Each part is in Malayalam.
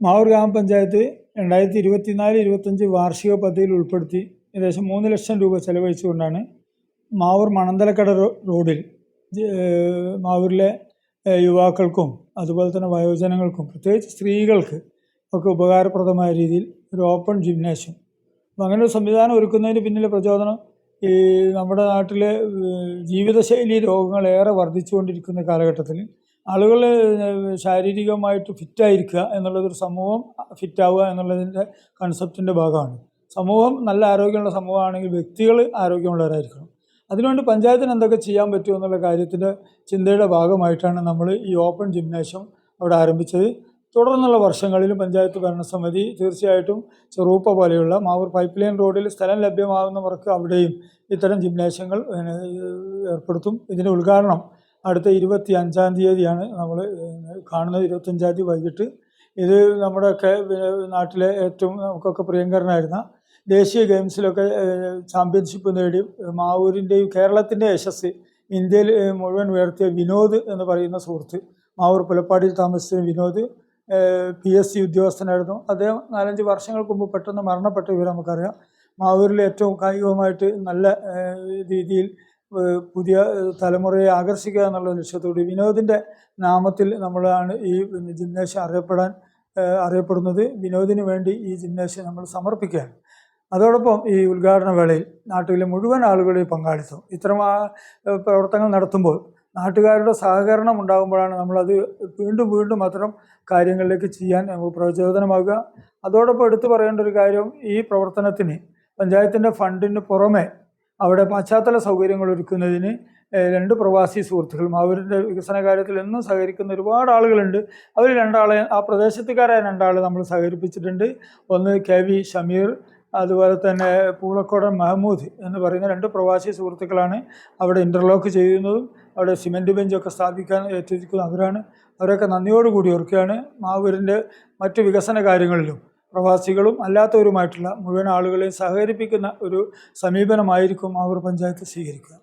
മാവൂർ ഗ്രാമപഞ്ചായത്ത് രണ്ടായിരത്തി ഇരുപത്തിനാല് ഇരുപത്തഞ്ച് വാർഷിക പദ്ധതിയിൽ ഉൾപ്പെടുത്തി ഏകദേശം മൂന്ന് ലക്ഷം രൂപ ചെലവഴിച്ചുകൊണ്ടാണ് മാവൂർ മണന്തലക്കട റോഡിൽ മാവൂരിലെ യുവാക്കൾക്കും അതുപോലെ തന്നെ വയോജനങ്ങൾക്കും പ്രത്യേകിച്ച് സ്ത്രീകൾക്ക് ഒക്കെ ഉപകാരപ്രദമായ രീതിയിൽ ഒരു ഓപ്പൺ ജിംനേഷ്യം. അപ്പം അങ്ങനെ ഒരു സംവിധാനം ഒരുക്കുന്നതിന് പിന്നിലെ പ്രചോദനം ഈ നമ്മുടെ നാട്ടിലെ ജീവിതശൈലി രോഗങ്ങൾ ഏറെ വർദ്ധിച്ചുകൊണ്ടിരിക്കുന്ന കാലഘട്ടത്തിൽ ആളുകൾ ശാരീരികമായിട്ട് ഫിറ്റായിരിക്കുക എന്നുള്ളതൊരു സമൂഹം ഫിറ്റാവുക എന്നുള്ളതിന്റെ കൺസെപ്റ്റിന്റെ ഭാഗമാണ്. സമൂഹം നല്ല ആരോഗ്യമുള്ള സമൂഹമാണെങ്കിൽ വ്യക്തികൾ ആരോഗ്യമുള്ളവരായിരിക്കണം. അതിനുവേണ്ടി പഞ്ചായത്തിന് എന്തൊക്കെ ചെയ്യാൻ പറ്റുമോ എന്നുള്ള കാര്യത്തിന്റെ ചിന്തയുടെ ഭാഗമായിട്ടാണ് നമ്മൾ ഈ ഓപ്പൺ ജിംനേഷ്യം അവിടെ ആരംഭിച്ചത്. തുടർന്നുള്ള വർഷങ്ങളിൽ പഞ്ചായത്ത് ഭരണസമിതി തീർച്ചയായിട്ടും ചെറൂപ്പ പോലെയുള്ള മാവൂർ പൈപ്പ് ലൈൻ റോഡിൽ സ്ഥലം ലഭ്യമാകുന്നവർക്ക് അവിടെയും ഇത്തരം ജിംനേഷ്യങ്ങൾ ഏർപ്പെടുത്തും. ഇതിന്റെ ഉദ്ഘാടനം അടുത്ത ഇരുപത്തി അഞ്ചാം തീയതിയാണ് നമ്മൾ കാണുന്നത്. ഇരുപത്തഞ്ചാം തീയതി വൈകിട്ട്. ഇത് നമ്മുടെയൊക്കെ നാട്ടിലെ ഏറ്റവും നമുക്കൊക്കെ പ്രിയങ്കരനായിരുന്ന ദേശീയ ഗെയിംസിലൊക്കെ ചാമ്പ്യൻഷിപ്പ് നേടി മാവൂരിന്റെയും കേരളത്തിന്റെ യശസ് ഇന്ത്യയിൽ മുഴുവൻ ഉയർത്തിയ വിനോദ് എന്ന് പറയുന്ന സുഹൃത്ത് മാവൂർ പുലപ്പാടിയിൽ താമസിച്ച വിനോദ് പി എസ് സി ഉദ്യോഗസ്ഥനായിരുന്നു. അദ്ദേഹം നാലഞ്ച് വർഷങ്ങൾക്ക് മുമ്പ് പെട്ടെന്ന് മരണപ്പെട്ട വിവരം നമുക്കറിയാം. മാവൂരിൽ ഏറ്റവും കായികമായിട്ട് നല്ല രീതിയിൽ പുതിയ തലമുറയെ ആകർഷിക്കുക എന്നുള്ള ലക്ഷ്യത്തോടെ വിനോദിന്റെ നാമത്തിൽ നമ്മളാണ് ഈ ജിംനേഷ്യം അറിയപ്പെടാൻ അറിയപ്പെടുന്നത്. വിനോദിന് വേണ്ടി ഈ ജിംനേഷ്യം നമ്മൾ സമർപ്പിക്കുകയാണ്. അതോടൊപ്പം ഈ ഉദ്ഘാടന വേളയിൽ നാട്ടിലെ മുഴുവൻ ആളുകളുടെയും പങ്കാളിത്തം ഇത്തരം പ്രവർത്തനങ്ങൾ നടത്തുമ്പോൾ നാട്ടുകാരുടെ സഹകരണം ഉണ്ടാകുമ്പോഴാണ് നമ്മളത് വീണ്ടും വീണ്ടും അത്തരം കാര്യങ്ങളിലേക്ക് ചെയ്യാൻ നമുക്ക് പ്രചോദനമാകുക അതോടൊപ്പം എടുത്തു പറയേണ്ട ഒരു കാര്യം ഈ പ്രവർത്തനത്തിന് പഞ്ചായത്തിന്റെ ഫണ്ടിന് പുറമെ അവിടെ പശ്ചാത്തല സൗകര്യങ്ങൾ ഒരുക്കുന്നതിന് രണ്ട് പ്രവാസി സുഹൃത്തുക്കളും അവരുടെ വികസന കാര്യത്തിൽ എന്നും സഹകരിക്കുന്ന ഒരുപാട് ആളുകളുണ്ട്. അവർ രണ്ടാളെ ആ പ്രദേശത്തുകാരായ രണ്ടാളെ നമ്മൾ സഹകരിപ്പിച്ചിട്ടുണ്ട്. ഒന്ന് കെ വി ഷമീർ അതുപോലെ തന്നെ പൂളക്കോടൻ മഹമ്മൂദ് എന്ന് പറയുന്ന രണ്ട് പ്രവാസി സുഹൃത്തുക്കളാണ് അവിടെ ഇന്റർലോക്ക് ചെയ്യുന്നതും അവിടെ സിമന്റ് ബെഞ്ചൊക്കെ സ്ഥാപിക്കാൻ ഏറ്റിരിക്കുന്ന അവരാണ്. അവരൊക്കെ നന്ദിയോടുകൂടി ഓർക്കുകയാണ്. മാവൂരിന്റെ മറ്റ് വികസന കാര്യങ്ങളിലും പ്രവാസികളും അല്ലാത്തവരുമായിട്ടുള്ള മുഴുവൻ ആളുകളെയും സഹകരിപ്പിക്കുന്ന ഒരു സമീപനമായിരിക്കും ആവർ പഞ്ചായത്ത് സ്വീകരിക്കുക.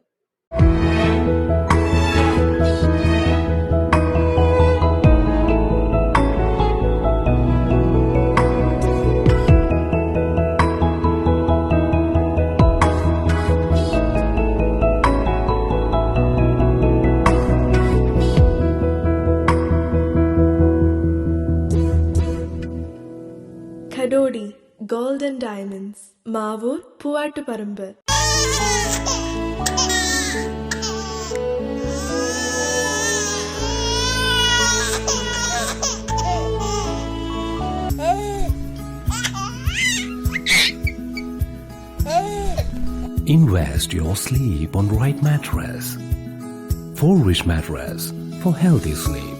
கடோடி gold and diamonds Mavoor Poovattuparambu Invest your sleep on right mattress. For rich mattress for healthy sleep.